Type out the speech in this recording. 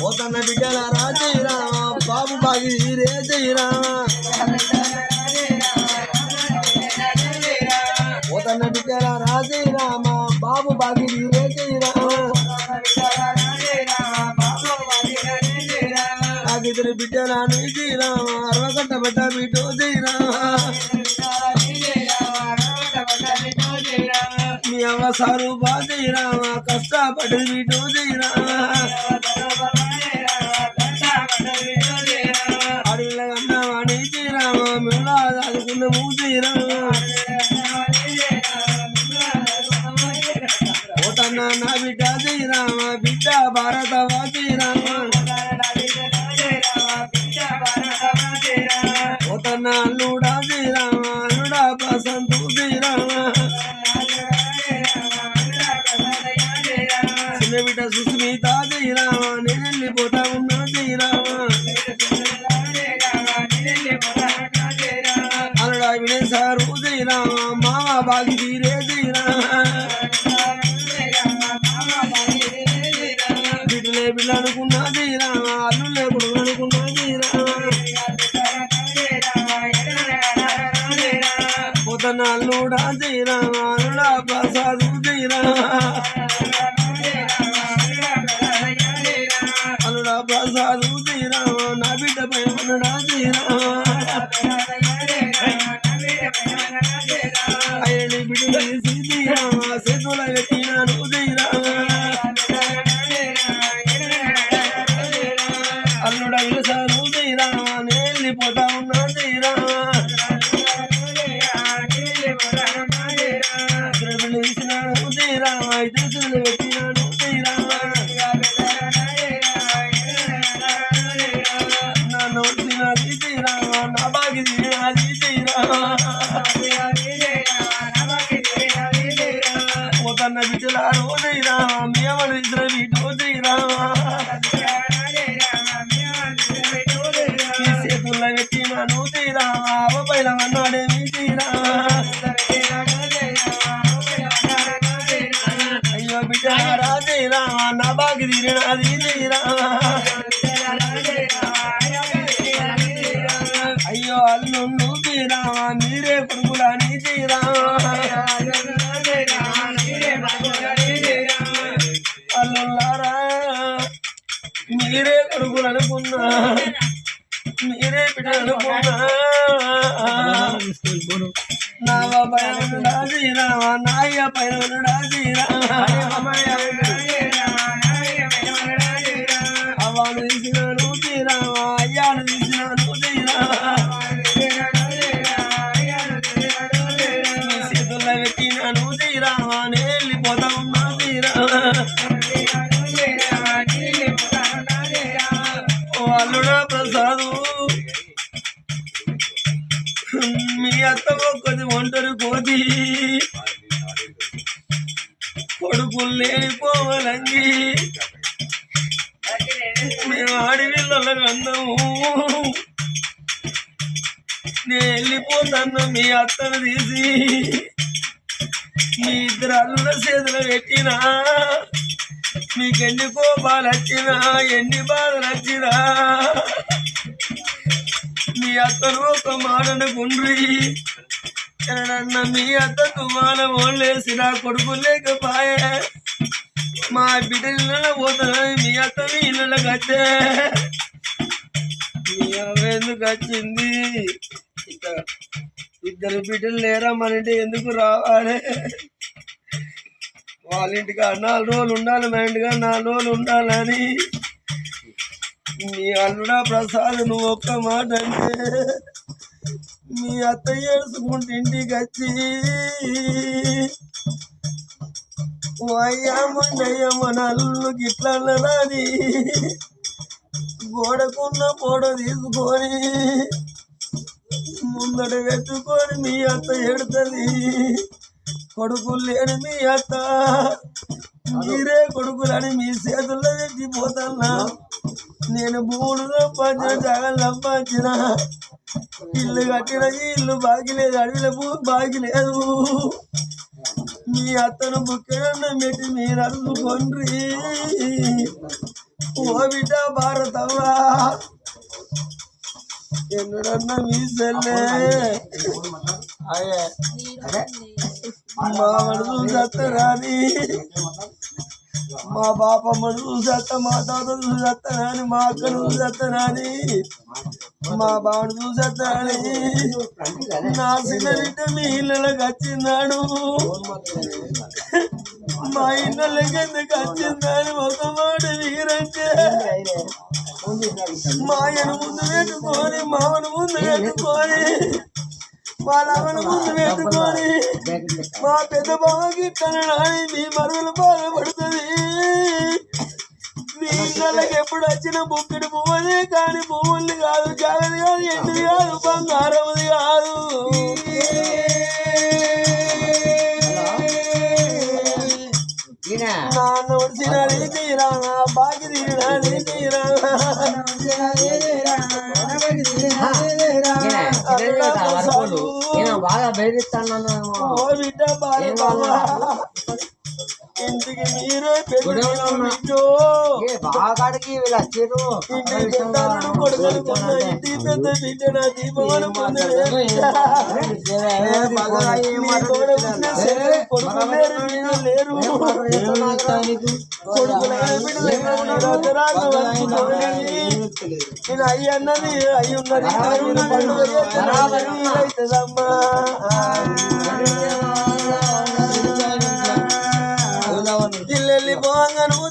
పోతన్న బిడ్డలారా జయరామా బాబు బాగి జయరామా జయరామ పోతన్న బిడ్డల రాజీరామ బాబు బాగి జయరామా జయరామ నాకిద్దరు బిడ్డల నీజీరామ అరవగంట బిడ్డ బిడ్డో జయరామా మీ అవ్వ సారు జయరామా కష్టపడి బిడ్డో జయరామా దాదుకున్న మూతీరామ పోతన్న నా బిడ్డ జయరామ బిడ్డ భారత వాతీరామ పోతన్న అల్లుడా జయరామ అల్లుడా బసంతు జయరామ చిన్న బిడ్డ సుస్మిత తీరామ అల్లుడా వినయ్ మామ బాగి తీరే తీరామ బిడ్డలే బిడ్డ అనుకున్నా తీరామ అల్లులే కొడుకు అనుకున్నా తీరామ పొద్దున అల్లుడా తీరామ అల్లుడా ప్రసాదు తీరామ అల్లుడా ప్రసాదు అమ్మడు ఇద్దరు బిడ్డ తీరామ ఈ చేతుల్లో పెట్టినాను అయ్యో బిడ్డలారా తీరామ నా బాగి తినది తీరామ అయ్యో అల్లుండు మీరే మీరే అనుకున్నా. మీరే బిడ్డలు అనుకున్నా. నా పైన ఉండడా నాయ పైన ఉండడా మీ అత్త ఒక్కది ఒంటరి కోతి కొడుకులు లేనిపోవాలంగి మేము ఆడవిళ్ళ అందము నేను వెళ్ళిపోతాను మీ అత్తను తీసి. మీ ఇద్దరు అల్లుల చేతులు పెట్టినా. మీకు ఎన్ని కోపాలు వచ్చినా ఎన్ని బాధలు వచ్చినా అత్తను ఒక మాటను గుండ్రి. ఎన్నడన్న మీ అత్త తుమాల ఓళ్ళేసి నా కొడుకు లేకపోయే. మా బిడ్డ ఇళ్ళలో పోతున్నది మీ అత్త మీ ఇళ్ళలో కట్టే. మీ అవ్వ వచ్చింది? ఇక ఇద్దరు బిడ్డలు లేరా? మన ఎందుకు రావాలి? వాళ్ళ ఇంటికి నాలుగు రోజులు ఉండాలి మా ఇంటిగా నాలుగు రోజులు ఉండాలని మీ అల్లుడా ప్రసాద్ నువ్వు ఒక్క మాట అంటే మీ అత్త ఏడుచుకుంటే ఇంటికి వచ్చి ఓ మన అల్లు గిట్లా రాని గోడకున్న పొడ తీసుకొని ముందట పెట్టుకొని మీ అత్త ఎడుతుంది కొడుకులు లేని మీ అత్త. మీరే కొడుకులని మీ చేతుల్లో పెట్టిపోతున్నా నేను భూములు సంపాదించిన జగన్ సంపాదించిన ఇల్లు కట్టిన ఇల్లు బాగి లేదు అడవిలో భూ బాగి లేదు మీ అత్తను బుక్కెడన్న పెట్టి మీరు అందుకొండ్రి ఓ బిడ్డ భారతవ్వా ఎన్నడన్నా మీ సెల్లే. అయ్యే. మా మనసు సత్తరాని. మా బాపమ్మను చూసేస్తా మా తాతను చూసేస్తానని మా అక్కను చూసేస్తానని మా బావను చూసేస్తానని నా చిన్న బిడ్డ మీ ఇళ్ళకి వచ్చిందాడు మా ఇళ్ళకి ఎందుకు వచ్చిందని? ఒక మాట వీరంటే మాయను ముందు పెట్టుకొని మామను ముందు పెట్టుకొని. వాళ్ళని ముందు పెట్టుకొని మా పెద్ద బావకి తనని మీ మరుగులు బాధపడుతుంది మీ ఇళ్ళకి ఎప్పుడు వచ్చిన బుక్కిడి పువ్వుది కానీ పువ్వుల్ని కాదు జాగ్రత్త కాదు ఎండుది కాదు బంగారముది కాదు నాన్న వచ్చిన తీరా బాకి తీరా తీరా బాగా బెదిరిస్తాను ఓ బిడ్డ బాల బావ. ఇంటికి మీరే. బాగాడికి వీళ్ళు వచ్చారు. ఇంటికి పెద్దలు కొడుకులు కొన్న ఇంటికి పెద్ద బిడ్డ నా దీపమని పొందలే బిడ్డ. నీ తోడ ఉన్న చెల్లె కొడుకు లేరు నేను అయ్యి అన్నది అయ్యి ఉన్నది. అవుతుందమ్మా ఇల్లు నువ్వు